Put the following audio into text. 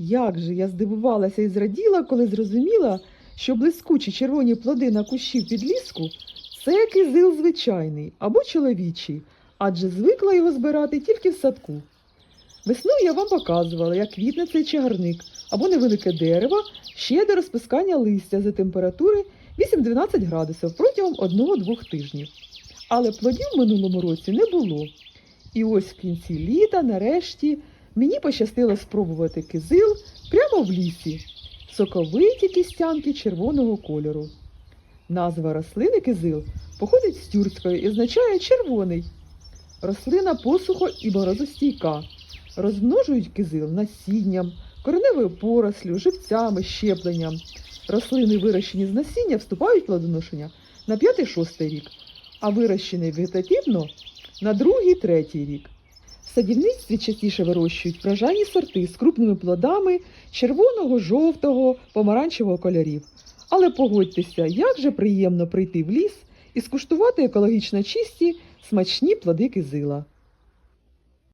Як же я здивувалася і зраділа, коли зрозуміла, що блискучі червоні плоди на кущі підліску це кизил звичайний або чоловічий, адже звикла його збирати тільки в садку. Весною я вам показувала, як квітне цей чагарник або невелике дерево ще до розпускання листя за температури 8-12 градусів протягом 1-2 тижнів. Але плодів в минулому році не було. І ось в кінці літа, нарешті, мені пощастило спробувати кизил прямо в лісі, соковиті кістянки червоного кольору. Назва рослини кизил походить з тюркської і означає червоний. Рослина посухо і морозостійка. Розмножують кизил насінням, кореневою порослю, живцями, щепленням. Рослини, вирощені з насіння, вступають в плодоношення на 5-6 рік, а вирощені вегетативно на 2-3 рік. Садівництві частіше вирощують врожайні сорти з крупними плодами червоного, жовтого, помаранчевого кольорів. Але погодьтеся, як же приємно прийти в ліс і скуштувати екологічно чисті, смачні плоди кизила.